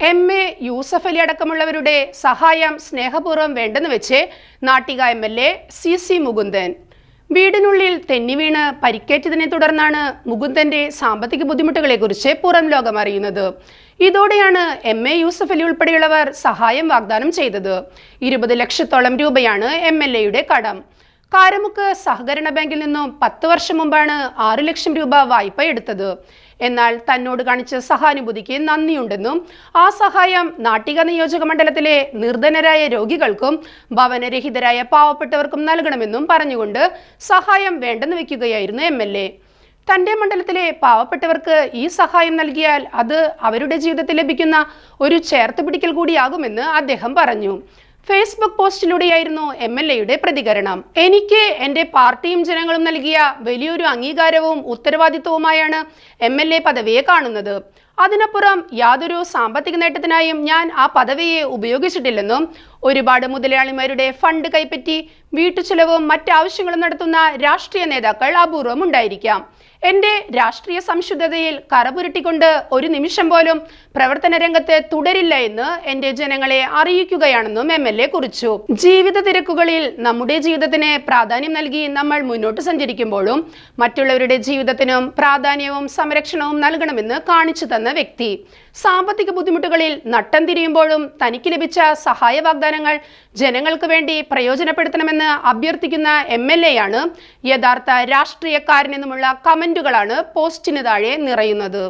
M. A. Yusuf Ali അടക്കമുള്ളവരുടെ സഹായം സ്നേഹപൂർവം വേണ്ടെന്ന് വെച്ച് Nattika M. L. A. C. C. Mukundan. വീടിനുള്ളിൽ തെന്നിവീണ് പരിക്കേറ്റതിനെ തുടർന്നാണ് മുകുന്ദന്റെ സാമ്പത്തിക ബുദ്ധിമുട്ടുകളെക്കുറിച്ച് പുറം ലോകം അറിയുന്നത്. ഇതോടെയാണ് എം. എ. യൂസഫ് അലി ഉൾപ്പെടെയുള്ളവർ സഹായം വാഗ്ദാനം ചെയ്തത്. ഇരുപത് ലക്ഷത്തോളം രൂപയാണ് എം. എൽ. എയുടെ കടം. കാരമുക്ക് സഹകരണ ബാങ്കിൽ നിന്നും പത്ത് വർഷം മുമ്പാണ് ആറു ലക്ഷം രൂപ വായ്പ എടുത്തത്. എന്നാൽ തന്നോട് കാണിച്ച സഹാനുഭൂതിക്ക് നന്ദിയുണ്ടെന്നും ആ സഹായം നാട്ടിക നിയോജക മണ്ഡലത്തിലെ നിർധനരായ രോഗികൾക്കും ഭവനരഹിതരായ പാവപ്പെട്ടവർക്കും നൽകണമെന്നും പറഞ്ഞുകൊണ്ട് സഹായം വേണ്ടെന്ന് വെക്കുകയായിരുന്നു എം എൽ എ. തന്റെ മണ്ഡലത്തിലെ പാവപ്പെട്ടവർക്ക് ഈ സഹായം നൽകിയാൽ അത് അവരുടെ ജീവിതത്തിൽ ലഭിക്കുന്ന ഒരു ചേർത്ത് പിടിക്കൽ കൂടിയാകുമെന്ന് അദ്ദേഹം പറഞ്ഞു. ഫേസ്ബുക്ക് പോസ്റ്റിലൂടെയായിരുന്നു എം എൽ എയുടെ പ്രതികരണം. എനിക്ക് എന്റെ പാർട്ടിയും ജനങ്ങളും നൽകിയ വലിയൊരു അംഗീകാരവും ഉത്തരവാദിത്വവുമായാണ് എം എൽ എ പദവിയെ കാണുന്നത്. അതിനപ്പുറം യാതൊരു സാമ്പത്തിക നേട്ടത്തിനായും ഞാൻ ആ പദവിയെ ഉപയോഗിച്ചിട്ടില്ലെന്നും ഒരുപാട് മുതലാളിമാരുടെ ഫണ്ട് കൈപ്പറ്റി വീട്ടുചെലവും മറ്റാവശ്യങ്ങളും നടത്തുന്ന രാഷ്ട്രീയ നേതാക്കൾ അപൂർവം ഉണ്ടായിരിക്കാം എന്റെ രാഷ്ട്രീയ സംശുദ്ധതയിൽ കറപുരട്ടിക്കൊണ്ട് ഒരു നിമിഷം പോലും പ്രവർത്തന രംഗത്ത് തുടരില്ല എന്ന് എന്റെ ജനങ്ങളെ അറിയിക്കുകയാണെന്നും എം എൽ എ കുറിച്ചു. ജീവിത തിരക്കുകളിൽ നമ്മുടെ ജീവിതത്തിന് പ്രാധാന്യം നൽകി നമ്മൾ മുന്നോട്ട് സഞ്ചരിക്കുമ്പോഴും മറ്റുള്ളവരുടെ ജീവിതത്തിനും പ്രാധാന്യവും സംരക്ഷണവും നൽകണമെന്ന് കാണിച്ചു തന്ന വ്യക്തി. സാമ്പത്തിക ബുദ്ധിമുട്ടുകളിൽ നട്ടം തിരിയുമ്പോഴും തനിക്ക് ലഭിച്ച സഹായ വാഗ്ദാനങ്ങൾ ജനങ്ങൾക്ക് വേണ്ടി പ്രയോജനപ്പെടുത്തണമെന്ന് അഭ്യർത്ഥിക്കുന്ന എം എൽ എ ആണ് യഥാർത്ഥ രാഷ്ട്രീയക്കാരനെന്നുമുള്ള കമന്റുകളാണ് പോസ്റ്റിന് താഴെ നിറയുന്നത്.